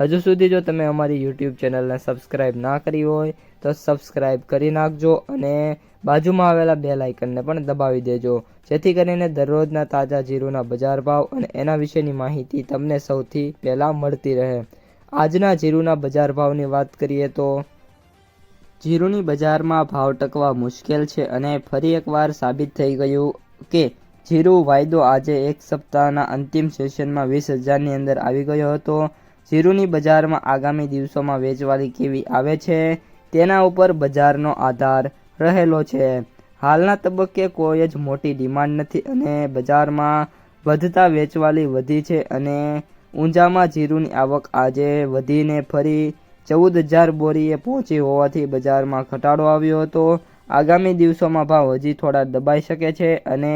હજુ સુધી જો તમે અમારી યુટ્યુબ ચેનલને સબસ્ક્રાઇબ ના કરી હોય, તો સબસ્ક્રાઇબ કરી નાખજો અને બાજુમાં આવેલા બે લાઇકનને પણ દબાવી દેજો. જેથી કરીને દરરોજના તાજા જીરુના બજાર ભાવ અને એના વિશેની માહિતી તમને સૌથી પહેલાં મળતી રહે. આજના જીરુના બજાર ભાવની વાત કરીએ તો જીરુની બજારમાં ભાવ ટકવા મુશ્કેલ છે અને ફરી એકવાર સાબિત થઈ ગયું કે જીરુ વાયદો આજે એક સપ્તાહના અંતિમ સેશનમાં વીસ હજારની અંદર આવી ગયો હતો. જીરુની બજારમાં આગામી દિવસોમાં વેચવાલી કેવી આવે છે, તેના ઉપર બજારનો આધાર રહેલો છે. હાલના તબક્કે કોઈ જ મોટી ડિમાન્ડ નથી અને બજારમાં વધતા વેચવાલી વધી છે અને ઊંઝામાં જીરુની આવક આજે વધીને ફરી ચૌદ હજાર બોરીએ પહોંચી હોવાથી બજારમાં ઘટાડો આવ્યો હતો. આગામી દિવસોમાં ભાવ હજી થોડા દબાઈ શકે છે અને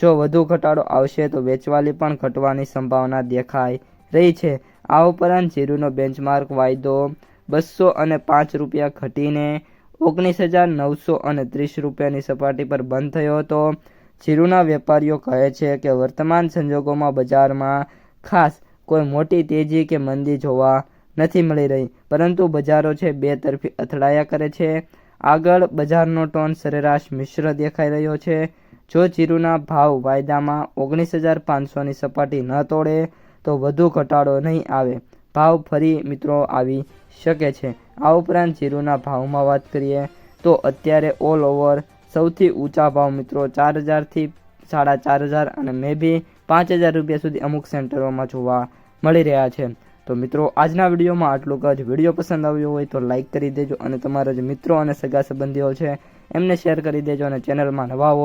જો વધુ ઘટાડો આવશે તો વેચવાલી પણ ઘટવાની સંભાવના દેખાઈ રહી છે. આ ઉપરાંત જીરુનો બેન્ચમાર્ક વાયદો બસો અને પાંચ રૂપિયા ઘટીને ઓગણીસ હજાર નવસો અને ત્રીસ રૂપિયાની સપાટી પર બંધ થયો હતો. જીરુના વેપારીઓ કહે છે કે વર્તમાન સંજોગોમાં બજારમાં ખાસ કોઈ મોટી તેજી કે મંદી જોવા નથી મળી રહી, પરંતુ બજારો છે બે તરફી અથડાયા કરે છે. આગળ બજારનો ટોન સરેરાશ મિશ્ર દેખાઈ રહ્યો છે. જો જીરુના ભાવ વાયદામાં ઓગણીસ હજાર પાંચસોની સપાટી ન તોડે તો વધુ ઘટાડો નહીં આવે. ભાવ ફરી મિત્રો આવી શકે છે. આ ઉપરાંત જીરુના ભાવમાં વાત કરીએ તો અત્યારે ઓલ ઓવર સૌથી ઊંચા ભાવ મિત્રો ચાર હજારથી સાડા ચાર હજાર અને મે બી પાંચ હજાર રૂપિયા સુધી અમુક સેન્ટરોમાં જોવા મળી રહ્યા છે. તો મિત્રો આજના વિડીયોમાં આટલું જ. વીડિયો પસંદ આવ્યો હોય તો લાઇક કરી દેજો અને તમારા જે મિત્રો અને સગા સંબંધીઓ છે એમને શેર કરી દેજો અને ચેનલમાં નવા હો